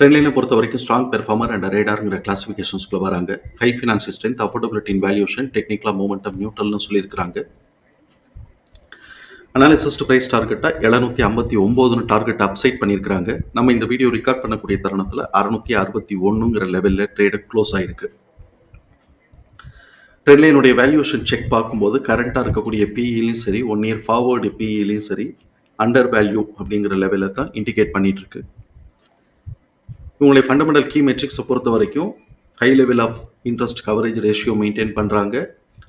ட்ரெண்ட்லைனை பொறுத்த வரைக்கும் strong performer and ரேடாருங்கிற கிளாசிஃபிகேஷன்ஸ்குள்ள வராங்க. High finance strength affordability in valuation டெக்னிக்கலாக மூமெண்டம் நியூட்ரல்னு சொல்லியிருக்கிறாங்க. அனாலிசிஸ்ட் ப்ரைஸ் டார்கெட்டாக எழுநூத்தி ஐம்பத்தி ஒம்போதுன்னு டார்கெட் அப்சைட் பண்ணியிருக்கிறாங்க. நம்ம இந்த வீடியோ ரெக்கார்ட் பண்ணக்கூடிய தருணத்தில் அறுநூத்தி அறுபத்தி ஒன்றுங்கிற லெவலில் ட்ரேடு க்ளோஸ் ஆயிருக்கு. ட்ரெண்ட்லைனுடைய வேல்யூஷன் செக் பார்க்கும்போது கரண்ட்டாக இருக்கக்கூடிய பிஇலையும் சரி ஒன் இயர் ஃபார்வர்டு பிஇலையும் சரி அண்டர் வேல்யூ அப்படிங்கிற லெவலில் தான் இண்டிகேட் பண்ணிகிட்ருக்கு இவங்களுடைய ஃபண்டமெண்டல் கீ மெட்ரிக்ஸை பொறுத்த வரைக்கும் high level of interest coverage ratio maintain பண்ணுறாங்க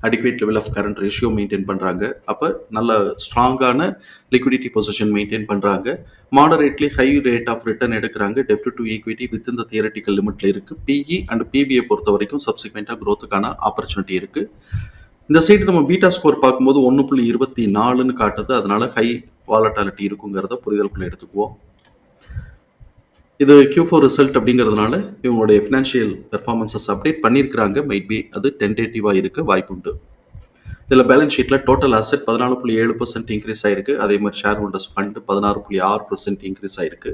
adequate level of current ratio maintain பண்ணுறாங்க அப்போ நல்ல ஸ்ட்ராங்கான லிக்விடிட்டி பொசிஷன் மெயின்டைன் பண்ணுறாங்க moderately high rate of return எடுக்கிறாங்க. டெப்ட் டு ஈக்விட்டி வித் இந்த தியரட்டிக்கல் லிமிட்ல இருக்குது பிஇ அண்ட் பிபிஐ பொறுத்த வரைக்கும் சப்சிக்வெண்ட்டாக க்ரோத்துக்கான ஆப்பர்ச்சுனிட்டி இருக்குது இந்த சைடு நம்ம பீட்டா ஸ்கோர் பார்க்கும்போது ஒன்று புள்ளி இருபத்தி நாலுன்னு காட்டுது. அதனால ஹை வாலட்டாலிட்டி இருக்குங்கிறத புரிதலுக்குள்ள எடுத்துக்குவோம். இது கியூ ஃபோர் ரிசல்ட் அப்படிங்கிறதுனால இவங்களுடைய ஃபினான்ஷியல் பெர்ஃபார்மன்சஸ் அப்டேட் பண்ணியிருக்கிறாங்க மைட் பி அது டென்டேட்டிவாக இருக்க வாய்ப்புண்டு. இதில் பேலன்ஸ் ஷீட்டில் டோட்டல் அசெட் பதினாலு புள்ளி ஏழு பர்சன்ட் இன்க்ரீஸ் ஆயிருக்கு. அதே மாதிரி ஷேர் ஹோல்டர்ஸ் ஃபண்ட் பதினாறு புள்ளி ஆறு பர்சன்ட் இன்க்ரீஸ் ஆயிருக்கு.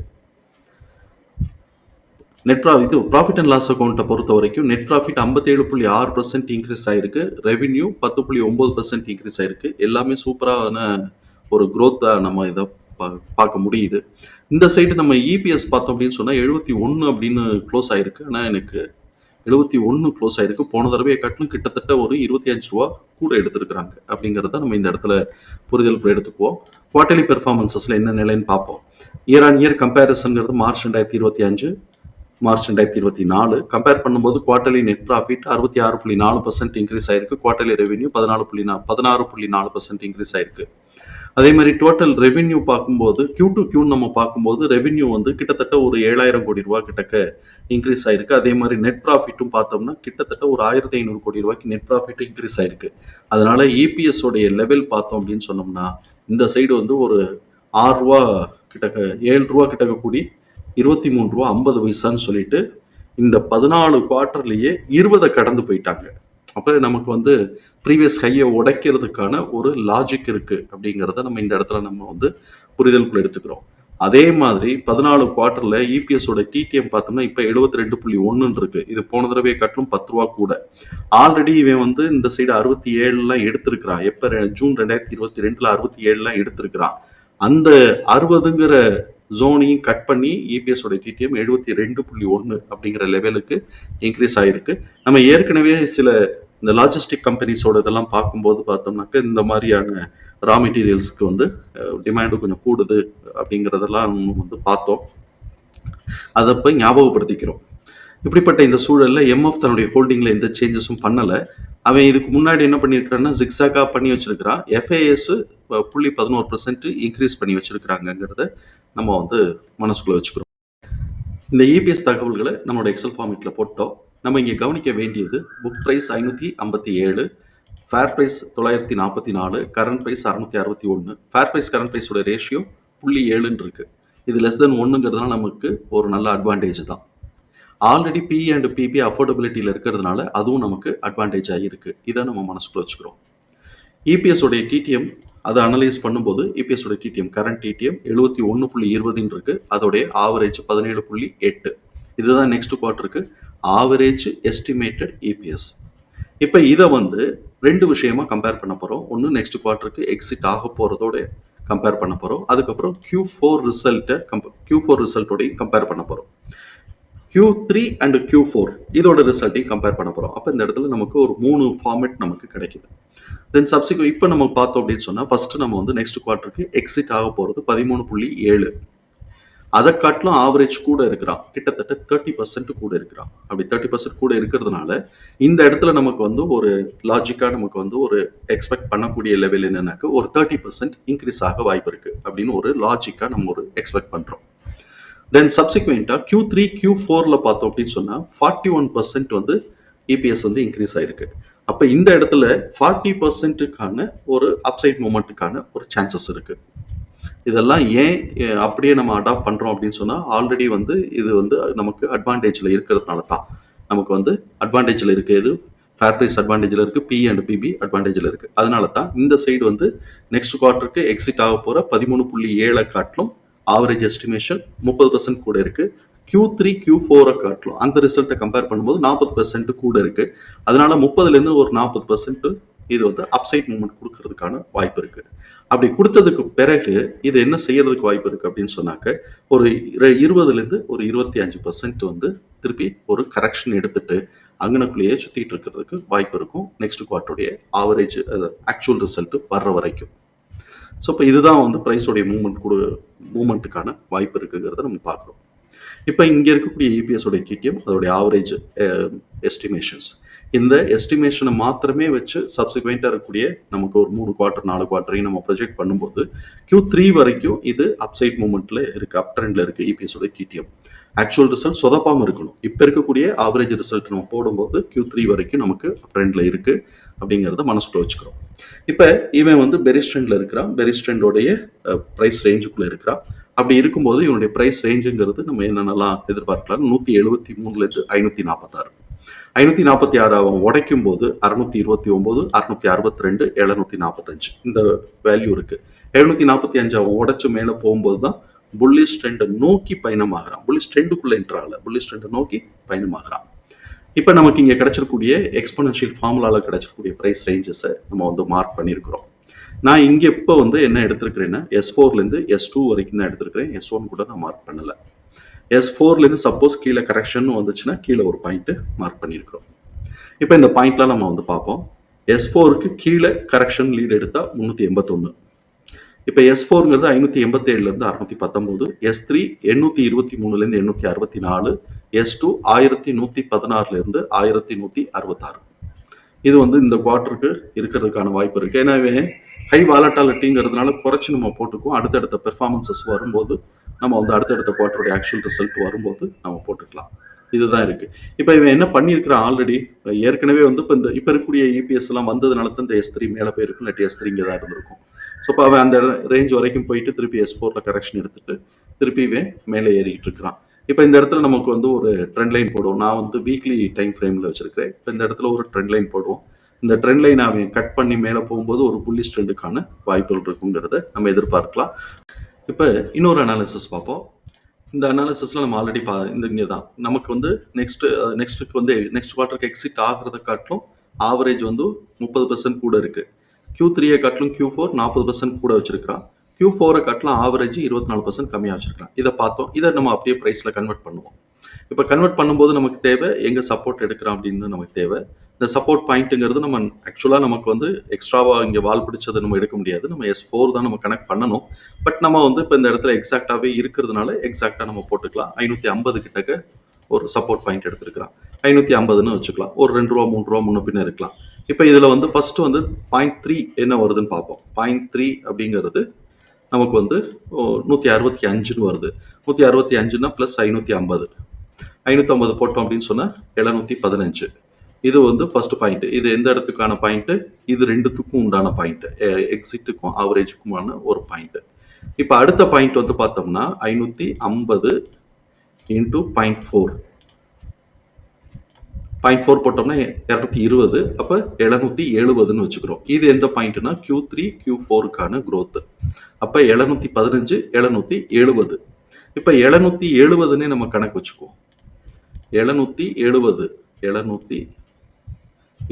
நெட் ப்ரா இது ப்ராஃபிட் அண்ட் லாஸ் அக்கௌண்ட்டை பொறுத்த வரைக்கும் நெட் ப்ராஃபிட் ஐம்பத்தேழு புள்ளி ஆறு பர்சன்ட் இன்க்ரீஸ் ஆயிருக்கு. ரெவென்யூ பத்து புள்ளி ஒம்பது பர்சன்ட் இன்க்ரீஸ் ஆயிருக்கு. எல்லாமே சூப்பரான ஒரு க்ரோத்தாக நம்ம இதை பார்க்க முடியுது. இந்த சைடு நம்ம இபிஎஸ் பார்த்தோம் அப்படின்னு சொன்னால் எழுபத்தி ஒன்று அப்படின்னு க்ளோஸ் ஆயிருக்கு. ஆனால் எனக்கு எழுபத்தி ஒன்று க்ளோஸ் ஆயிருக்கு. போன தடவையை காட்டிலும் கிட்டத்தட்ட ஒரு இருபத்தி அஞ்சு ரூபா கூட எடுத்திருக்கிறாங்க. அப்படிங்கிறத நம்ம இந்த இடத்துல புரிதல் எடுத்துக்குவோம். குவார்டர்லி பெர்ஃபார்மன்சஸில் என்ன நிலைன்னு பார்ப்போம். இயர் ஆன் இயர் கம்பேரிசன்ங்கிறது மார்ச் ரெண்டாயிரத்தி இருபத்தி அஞ்சு மார்ச் ரெண்டாயிரத்தி இருபத்தி நாலு. கம்பேர் பண்ணும்போது குவார்டர்லி நெட் ப்ராஃபிட் அறுபத்தி ஆறு புள்ளி நாலு பர்சன்ட் இன்க்ரீஸ் ஆயிருக்கு. குவார்டர்லி ரெவென்யூ பதினாலு புள்ளி பதினாறு புள்ளி நாலு பர்சன்ட் இன்க்ரீஸ் ஆயிருக்கு. அதே மாதிரி டோட்டல் ரெவென்யூ பார்க்கும்போது கியூ டு கியூ நம்ம பார்க்கும்போது ரெவென்யூ வந்து கிட்டத்தட்ட ஒரு ஏழாயிரம் கோடி ரூபா கிட்டக்க இன்க்ரீஸ் ஆயிருக்கு. அதே மாதிரி நெட் ப்ராஃபிட்டும் பார்த்தோம்னா கிட்டத்தட்ட ஒரு ஆயிரத்தி ஐநூறு கோடி ரூபாய்க்கு நெட் ப்ராஃபிட் இன்க்ரீஸ் ஆயிருக்கு. அதனால இபிஎஸ் உடைய லெவல் பார்த்தோம் அப்படின்னு சொன்னோம்னா இந்த சைடு வந்து ஒரு ஆறு ரூபா கிட்டக்க ஏழு ரூபா கிட்டக்க கூடி இருபத்தி மூணு ரூபா ஐம்பது பைசான்னு சொல்லிட்டு இந்த பதினாலு குவார்டர்லேயே இருபதை கடந்து போயிட்டாங்க. அப்போ நமக்கு வந்து ப்ரீவியஸ் ஹையை உடைக்கிறதுக்கான ஒரு லாஜிக் இருக்கு அப்படிங்கிறத நம்ம இந்த இடத்துல நம்ம வந்து புரிதலுக்குள்ள எடுத்துக்கிறோம். அதே மாதிரி பதினாலு குவார்ட்டர்ல இபிஎஸ் ஓட டிடிஎம் பார்த்தோம்னா இப்போ எழுபத்தி ரெண்டு புள்ளி ஒன்றுன்னு இருக்கு. இது போன தடவை காட்டிலும் பத்து ரூபா கூட. ஆல்ரெடி இவன் வந்து இந்த சைடு அறுபத்தி ஏழுலாம் எடுத்திருக்கிறான். எப்போ ஜூன் ரெண்டாயிரத்தி இருபத்தி ரெண்டுல அறுபத்தி ஏழுலாம் எடுத்திருக்கிறான். அந்த அறுபதுங்கிற ஜோனையும் கட் பண்ணி இபிஎஸ் உடைய டிடிஎம் எழுபத்தி ரெண்டு புள்ளி ஒன்று அப்படிங்கிற லெவலுக்கு இன்க்ரீஸ் ஆயிருக்கு. நம்ம ஏற்கனவே சில இந்த லாஜிஸ்டிக் கம்பெனிஸோட இதெல்லாம் பார்க்கும்போது பார்த்தோம்னாக்க இந்த மாதிரியான ரா மெட்டீரியல்ஸ்க்கு வந்து டிமாண்டு கொஞ்சம் கூடுது அப்படிங்கிறதெல்லாம் வந்து பார்த்தோம். அதை போய் ஞாபகப்படுத்திக்கிறோம். இப்படிப்பட்ட இந்த சூழலில் எம்எஃப் தன்னுடைய ஹோல்டிங்கில் எந்த சேஞ்சஸும் பண்ணலை. அவன் இதுக்கு முன்னாடி என்ன பண்ணியிருக்கிறான்னா ஜிக்ஸாக்கா பண்ணி வச்சிருக்கிறான். எஃப்ஐஎஸ் புள்ளி பதினோரு பர்சன்ட் இன்க்ரீஸ் பண்ணி வச்சிருக்கிறாங்கிறத நம்ம வந்து மனசுக்குள்ளே வச்சுக்கிறோம். இந்த இபிஎஸ் தகவல்களை நம்மளோட எக்ஸல் ஃபார்மேட்டில் போட்டோம். நம்ம இங்கே கவனிக்க வேண்டியது புக் ப்ரைஸ் ஐநூற்றி ஐம்பத்தி ஏழு ஃபேர் ப்ரைஸ் தொள்ளாயிரத்தி நாற்பத்தி நாலு கரண்ட் ப்ரைஸ் அறுநூத்தி அறுபத்தி ஒன்று ஃபேர் ப்ரைஸ் கரண்ட் ப்ரைஸோட ரேஷியோ புள்ளி ஏழுன்னு இருக்கு. இது லெஸ் தென் ஒன்றுங்கிறதுனால நமக்கு ஒரு நல்ல அட்வான்டேஜ் தான். ஆல்ரெடி பி அண்ட் பிபி அஃபோர்டபிலிட்டியில் இருக்கிறதுனால அதுவும் நமக்கு அட்வான்டேஜ் ஆகிருக்கு இதை நம்ம மனசுக்குள்ள வச்சுக்கிறோம். இபிஎஸோடைய டிடிஎம் அதை அனலைஸ் பண்ணும்போது இபிஎஸோட டிடிஎம் கரண்ட் டிடிஎம் எழுபத்தி ஒன்று புள்ளி இருபதுன்னு இருக்கு. அதோடைய ஆவரேஜ் பதினேழு புள்ளி எட்டு. இதுதான் நெக்ஸ்ட் குவார்ட்டருக்கு ஆவரேஜ் எஸ்டிமேட்டட் இபிஎஸ் இப்போ இதை வந்து ரெண்டு விஷயமா கம்பேர் பண்ண போகிறோம் ஒன்று நெக்ஸ்ட் குவார்ட்டருக்கு எக்ஸிட் ஆக போகிறதோட கம்பேர் பண்ண போகிறோம் அதுக்கப்புறம் கியூ ஃபோர் ரிசல்ட்டை கம்ப கியூ ஃபோர் ரிசல்ட்டோடையும் கம்பேர் பண்ண போகிறோம் Q three and Q four இதோட ரிசல்ட்டையும் கம்பேர் பண்ண போகிறோம் அப்போ இந்த இடத்துல நமக்கு ஒரு மூணு ஃபார்மேட் நமக்கு கிடைக்குது. தென் சப்சிக்வெண்ட் இப்போ நம்ம பார்த்தோம் அப்படின்னு சொன்னால் ஃபஸ்ட்டு நம்ம வந்து நெக்ஸ்ட் குவார்ட்டருக்கு எக்ஸிட் ஆக போகிறது பதிமூணு புள்ளி ஏழு. அதை காட்டிலும் ஆவரேஜ் கூட இருக்கிறான். கிட்டத்தட்ட தேர்ட்டி பர்சன்ட் கூட இருக்கிறான். அப்படி தேர்ட்டி பர்சன்ட் கூட இருக்கிறதுனால இந்த இடத்துல நமக்கு வந்து ஒரு லாஜிக்காக நமக்கு வந்து ஒரு எக்ஸ்பெக்ட் பண்ணக்கூடிய லெவல் என்னன்னாக்க ஒரு தேர்ட்டி பர்சன்ட் இன்க்ரீஸ் ஆக வாய்ப்பு இருக்கு அப்படின்னு ஒரு லாஜிக்காக நம்ம ஒரு எக்ஸ்பெக்ட் பண்ணுறோம் தென் சப்சிக்வெண்ட்டாக கியூ த்ரீ கியூ ஃபோரில் பார்த்தோம் அப்படின்னு சொன்னால் ஃபார்ட்டி ஒன் பர்சன்ட் வந்து இபிஎஸ் வந்து இன்க்ரீஸ் ஆயிருக்கு. அப்போ இந்த இடத்துல ஃபார்ட்டி பர்சன்ட்டுக்கான ஒரு அப்சைட் மூமெண்ட்டுக்கான ஒரு சான்சஸ் இருக்குது இதெல்லாம் ஏன் அப்படியே நம்ம அடாப்ட் பண்ணுறோம் அப்படின்னு சொன்னால் ஆல்ரெடி வந்து இது வந்து நமக்கு அட்வான்டேஜில் இருக்கிறதுனால தான். நமக்கு வந்து அட்வான்டேஜில் இருக்குது இது ஃபேர் ப்ரைஸ் அட்வான்டேஜில் இருக்குது பி அண்ட் பிபி அட்வான்டேஜில் இருக்குது அதனால தான் இந்த சைடு வந்து நெக்ஸ்ட் குவார்ட்டருக்கு எக்ஸிட் ஆக போகிற பதிமூணு புள்ளி ஏழை காட்டிலும் ஆவரேஜ் எஸ்டிமேஷன் முப்பது பர்சன்ட் கூட இருக்குது கியூ த்ரீ கியூ ஃபோரை காட்டிலும் அந்த ரிசல்ட்டை கம்பேர் பண்ணும்போது நாற்பது பர்சன்ட் கூட இருக்குது அதனால முப்பதுலேருந்து ஒரு நாற்பது பர்சன்ட் இது வந்து அப்சைட் மூமெண்ட் கொடுக்கறதுக்கான வாய்ப்பு இருக்குது அப்படி கொடுத்ததுக்கு பிறகு இது என்ன செய்யறதுக்கு வாய்ப்பு இருக்கு அப்படின்னு சொன்னாக்க ஒரு இருபதுலேருந்து ஒரு இருபத்தி அஞ்சு பர்சன்ட் வந்து திருப்பி ஒரு கரெக்ஷன் எடுத்துட்டு அங்கனக்குள்ளேயே சுத்திட்டு இருக்கிறதுக்கு வாய்ப்பு இருக்கும். நெக்ஸ்ட் குவார்ட்டருடைய ஆவரேஜ் ஆக்சுவல் ரிசல்ட் வர்ற வரைக்கும். ஸோ இப்போ இதுதான் வந்து ப்ரைஸோடைய மூமெண்ட் கொடு மூமெண்ட்டுக்கான வாய்ப்பு இருக்குங்கிறத நம்ம பார்க்குறோம். இப்போ இங்கே இருக்கக்கூடிய இபிஎஸ் உடைய டிடிஎம் அதோடைய ஆவரேஜ் எஸ்டிமேஷன்ஸ் eh, இந்த எஸ்டிமேஷனை மாத்திரமே வச்சு சப்சிக்வெண்ட்டாக இருக்கக்கூடிய நமக்கு ஒரு மூணு குவார்ட்டர் நாலு குவார்ட்டரையும் நம்ம ப்ரொஜெக்ட் பண்ணும்போது கியூ த்ரீ வரைக்கும் இது அப்சைட் மூமெண்ட்டில் இருக்குது அப் ட்ரெண்டில் இருக்குது இபிஎஸ் உடைய டிடிஎம் ஆக்சுவல் ரிசல்ட் சொதப்பாமல் இருக்கணும். இப்போ இருக்கக்கூடிய ஆவரேஜ் ரிசல்ட் நம்ம போடும்போது கியூ த்ரீ வரைக்கும் நமக்கு அப் ட்ரெண்டில் இருக்குது அப்படிங்கிறத மனசுக்குள்ள வச்சுக்கிறோம். இப்போ இவன் வந்து பெரிஸ் ட்ரெண்டில் இருக்கிறான். பெரிஸ் ட்ரெண்டோடைய ப்ரைஸ் ரேஞ்சுக்குள்ளே இருக்கிறான். அப்படி இருக்கும்போது இவனுடைய ப்ரைஸ் ரேஞ்சுங்கிறது நம்ம என்னென்னலாம் எதிர்பார்க்கலாம்? நூற்றி எழுபத்தி மூணுலேருந்து ஐநூற்றி நாற்பத்தாறு ஐநூற்றி நாற்பத்தி ஆறு அவன் உடைக்கும் போது அறுநூத்தி இருபத்தி ஒம்பது அறுநூத்தி அறுபத்தி ரெண்டு எழுநூத்தி நாற்பத்தஞ்சு இந்த வேல்யூ இருக்கு. எழுநூத்தி நாற்பத்தி அஞ்சு அவன் உடைச்சு மேலே போகும்போது தான் புள்ளி ட்ரெண்டை நோக்கி பயணமாகறான். புல்லிஷ் ட்ரெண்டுக்குள்ள என்ட்ராகல புல்லிஷ் ட்ரெண்டை நோக்கி பயணமாகறான். இப்போ நமக்கு இங்கே கிடைச்சிருக்கூடிய எக்ஸ்பனன்ஷியல் ஃபார்முலாவில் கிடைச்சிருக்கூடிய ப்ரைஸ் ரேஞ்சஸை நம்ம வந்து மார்க் பண்ணியிருக்கிறோம் நான் இங்கே இப்போ வந்து என்ன எடுத்திருக்கிறேன்னா எஸ் ஃபோர்லேருந்து எஸ் டூ வரைக்கும் தான் எடுத்திருக்கிறேன். எஸ் ஒன் கூட நான் மார்க் பண்ணலை. எஸ் ஃபோர்லேருந்து சப்போஸ் கீழே கரெக்ஷன் வந்துச்சுன்னா கீழே ஒரு பாயிண்ட்டு மார்க் பண்ணியிருக்கிறோம் இப்போ இந்த பாயிண்ட்லாம் நம்ம வந்து பார்ப்போம். எஸ் ஃபோருக்கு கீழே கரெக்ஷன் லீடு எடுத்தால் முந்நூற்றி எண்பத்தொன்று இப்போ எஸ் ஃபோருங்கிறது ஐநூற்றி எண்பத்தேழுலேருந்து அறுநூத்தி பத்தொம்போது எஸ் த்ரீ எண்ணூற்றி இருபத்தி மூணுலேருந்து எண்ணூற்றி அறுபத்தி நாலு எஸ் டூ ஆயிரத்தி நூற்றி பதினாறுலேருந்து ஆயிரத்தி நூற்றி அறுபத்தாறு. இது வந்து இந்த குவார்ட்டருக்கு இருக்கிறதுக்கான வாய்ப்பு இருக்குது ஏன்னாவே ஹை வாலட்டாலிட்டிங்கிறதுனால குறைச்சி நம்ம போட்டுக்குவோம். அடுத்தடுத்த பெர்ஃபார்மன்சஸ் வரும்போது நம்ம வந்து அடுத்தடுத்த குவார்டருடைய ஆக்சுவல் ரிசல்ட் வரும்போது நம்ம போட்டுக்கலாம். இதுதான் இருக்கு. இப்போ இவன் என்ன பண்ணியிருக்கிறான் ஆல்ரெடி ஏற்கனவே வந்து இப்போ இந்த இப்போ இருக்கக்கூடிய இபிஎஸ் எல்லாம் வந்ததுனால தான் இந்த எஸ் த்ரீ மேலே போயிருக்கும் இல்லாட்டி எஸ் த்ரீ இங்கே தான் இருந்திருக்கும். ஸோ இப்போ அவன் அந்த ரேஞ்ச் வரைக்கும் போயிட்டு திருப்பி எஸ் ஃபோரில் கரெக்ஷன் எடுத்துட்டு திருப்பி இவன் மேலே ஏறிக்கிட்டு இருக்கிறான். இப்போ இந்த இடத்துல நமக்கு வந்து ஒரு ட்ரெண்ட் லைன் போடுவோம். நான் வந்து வீக்லி டைம் ஃப்ரேமில் வச்சிருக்கிறேன். இப்போ இந்த இடத்துல ஒரு ட்ரெண்ட் லைன் போடுவோம். இந்த ட்ரெண்ட் லைன் அவன் கட் பண்ணி மேலே போகும்போது ஒரு புள்ளி ட்ரெண்டுக்கான வாய்ப்புகள் இருக்குங்கிறத நம்ம எதிர்பார்க்கலாம். இப்போ இன்னொரு அனாலிசிஸ் பார்ப்போம். இந்த அனாலிசிஸில் நம்ம ஆல்ரெடி பா இந்த இங்கே தான். நமக்கு வந்து நெக்ஸ்ட் நெக்ஸ்ட்டுக்கு வந்து நெக்ஸ்ட் குவார்ட்டருக்கு எக்ஸிட் ஆகிறத காட்டிலும் ஆவரேஜ் வந்து முப்பது பர்சன்ட் கூட இருக்குது கியூ த்ரீயை காட்டிலும் கியூ ஃபோர் நாற்பது பர்சன்ட் கூட வச்சிருக்கான் கியூ ஃபோரை காட்டிலும் ஆவரேஜ் இருபத்தி நாலு பர்சன்ட் கம்மியாக வச்சுருக்கான் இதை பார்த்தோம். இதை நம்ம அப்படியே ப்ரைஸில் கன்வெர்ட் பண்ணுவோம். இப்போ கன்வெர்ட் பண்ணும்போது நமக்கு தேவை எங்கே சப்போர்ட் எடுக்கிறோம் அப்படின்னு நமக்கு தேவை. இந்த சப்போர்ட் பாயிண்ட்டுங்கிறது நம்ம ஆக்சுவலாக நமக்கு வந்து எக்ஸ்ட்ராவாக இங்கே வால் பிடிச்சதை நம்ம எடுக்க முடியாது. நம்ம எஸ் ஃபோர் தான் நம்ம கனெக்ட் பண்ணணும். பட் நம்ம வந்து இப்போ இந்த இடத்துல எக்ஸாக்டாகவே இருக்கிறதுனால எக்ஸாக்டாக நம்ம போட்டுக்கலாம். ஐநூற்றி ஐம்பது கிட்டக்க ஒரு சப்போர்ட் பாயிண்ட் எடுத்துருக்கலாம் ஐநூற்றி ஐம்பதுன்னு வச்சுக்கலாம். ஒரு ரெண்டு ரூபா மூணு ரூபா முன்ன பின்ன இருக்கலாம். இப்போ இதில் வந்து ஃபர்ஸ்ட் வந்து பாயிண்ட் த்ரீ என்ன வருதுன்னு பார்ப்போம். பாயிண்ட் த்ரீ அப்படிங்கிறது நமக்கு வந்து நூற்றி அறுபத்தி அஞ்சுன்னு வருது. நூற்றி அறுபத்தி அஞ்சுன்னா ப்ளஸ் ஐநூற்றி ஐம்பது. ஐநூற்றி ஐம்பது போட்டோம் அப்படின்னு சொன்னால் எழுநூற்றி பதினஞ்சு. இது வந்து ஃபர்ஸ்ட் பாயிண்ட் இது எந்த இடத்துக்கான பாயிண்ட்டு இது ரெண்டுத்துக்கும் உண்டான பாயிண்ட் எக்ஸிட்டுக்கும் ஆவரேஜுக்குமான ஒரு பாயிண்ட் இப்போ அடுத்த பாயிண்ட் வந்து பார்த்தோம்னா ஐநூற்றி ஐம்பது into point four point four போட்டோம்னா இரநூத்தி இருபது அப்போ எழுநூத்தி எழுபதுன்னு வச்சுக்கிறோம். இது எந்த பாயிண்ட்னா கியூ த்ரீ கியூ ஃபோருக்கான க்ரோத்து அப்போ எழுநூத்தி பதினஞ்சு எழுநூத்தி எழுபது. இப்போ எழுநூத்தி எழுபதுன்னே நம்ம கணக்கு வச்சுக்குவோம். எழுநூத்தி எழுபது எழுநூத்தி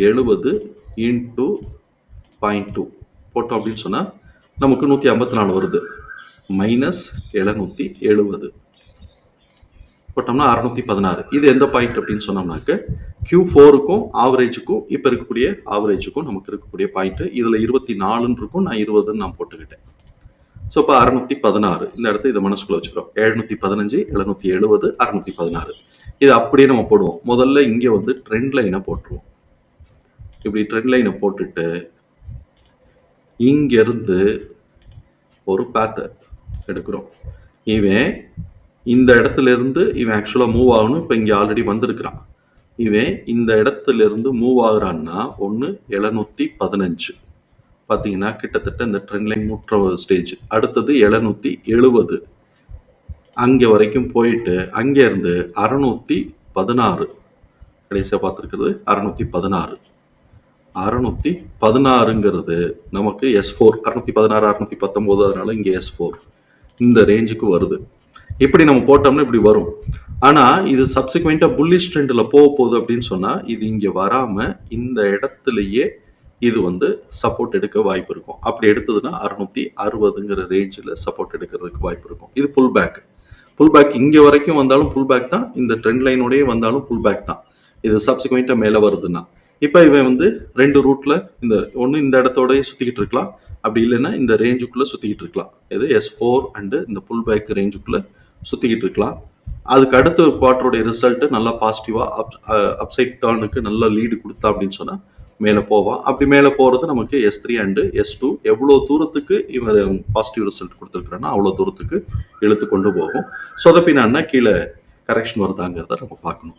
எழுபது இன்டூ பாயிண்ட் டூ போட்டோம் அப்படின்னு சொன்னால் நமக்கு நூற்றி ஐம்பத்தி நாலு வருது. மைனஸ் எழுநூற்றி எழுபது. போட்டோம்னா அறுநூத்தி பதினாறு. இது எந்த பாயிண்ட் அப்படின்னு சொன்னோம்னாக்க கியூ ஃபோருக்கும் ஆவரேஜுக்கும் இப்போ இருக்கக்கூடிய ஆவரேஜுக்கும் நமக்கு இருக்கக்கூடிய பாயிண்ட் இதில் இருபத்தி நாலுன்னு இருக்கும் நான் இருபதுன்னு நான் போட்டுக்கிட்டேன். ஸோ இப்போ அறுநூத்தி பதினாறு. இந்த இடத்த இதை மனசுக்குள்ள வச்சுக்கிறோம். எழுநூத்தி பதினஞ்சு எழுநூத்தி எழுபது அறுநூத்தி பதினாறு. இது அப்படியே நம்ம போடுவோம். முதல்ல இங்கே வந்து ட்ரெண்ட் லைனை போட்டுருவோம். இப்படி ட்ரெண்ட் லைனை போட்டுட்டு இங்கேருந்து ஒரு பேத்தை எடுக்கிறோம். இவன் இந்த இடத்துல இருந்து இவன் ஆக்சுவலாக மூவ் ஆகணும். இப்போ இங்கே ஆல்ரெடி வந்திருக்கிறான். இவன் இந்த இடத்துல இருந்து மூவ் ஆகுறான்னா ஒன்று எழுநூற்றி பதினஞ்சு. பார்த்தீங்கன்னா கிட்டத்தட்ட இந்த ட்ரெண்ட் லைன் முற்ற ஸ்டேஜ் அடுத்தது எழுநூற்றி எழுபது அங்கே வரைக்கும் போயிட்டு அங்கேருந்து அறநூற்றி பதினாறு. கடைசியாக பார்த்துருக்கிறது அறநூற்றி பதினாறு. அறுநூத்தி பதினாறுங்கிறது நமக்கு எஸ் ஃபோர் அறுநூத்தி பதினாறு அறுநூத்தி பத்தொம்போது அதனால இங்கே எஸ் ஃபோர் இந்த ரேஞ்சுக்கு வருது. இப்படி நம்ம போட்டோம்னா இப்படி வரும். ஆனா இது சப்சிக்வெண்டா புல்லிஷ் ட்ரெண்டில் போக போகுது அப்படின்னு சொன்னா இது இங்க வராம இந்த இடத்துலயே இது வந்து சப்போர்ட் எடுக்க வாய்ப்பு இருக்கும். அப்படி எடுத்ததுன்னா அறுநூத்தி அறுபதுங்கிற ரேஞ்சில் சப்போர்ட் எடுக்கிறதுக்கு வாய்ப்பு இருக்கும். இது புல் பேக் புல் பேக் இங்க வரைக்கும் வந்தாலும் புல் பேக் தான். இந்த ட்ரெண்ட் லைனோடய வந்தாலும் புல் பேக் தான். இது சப்சிக்வெண்டா மேலே வருதுன்னா. இப்போ இவன் வந்து ரெண்டு ரூட்ல இந்த ஒன்று இந்த இடத்தோடய சுற்றிக்கிட்டு இருக்கலாம். அப்படி இல்லைன்னா இந்த ரேஞ்சுக்குள்ளே சுற்றிக்கிட்டு இருக்கலாம். இது எஸ் ஃபோர் அண்டு இந்த புல் பேக் ரேஞ்சுக்குள்ளே சுற்றிக்கிட்டு இருக்கலாம். அதுக்கு அடுத்த குவார்டருடைய ரிசல்ட்டு நல்லா பாசிட்டிவாக அப் அப்சைட் டர்னுக்கு நல்ல லீடு கொடுத்தா அப்படின்னு சொன்னால் மேலே போவான். அப்படி மேலே போகிறது நமக்கு S three and S two எவ்வளோ தூரத்துக்கு இவன் பாசிட்டிவ் ரிசல்ட் கொடுத்துருக்குறான்னா அவ்வளோ தூரத்துக்கு இழுத்து கொண்டு போகும். சொதப்பினான்னா கீழே கரெக்ஷன் வருதாங்கிறத நம்ம பார்க்கணும்.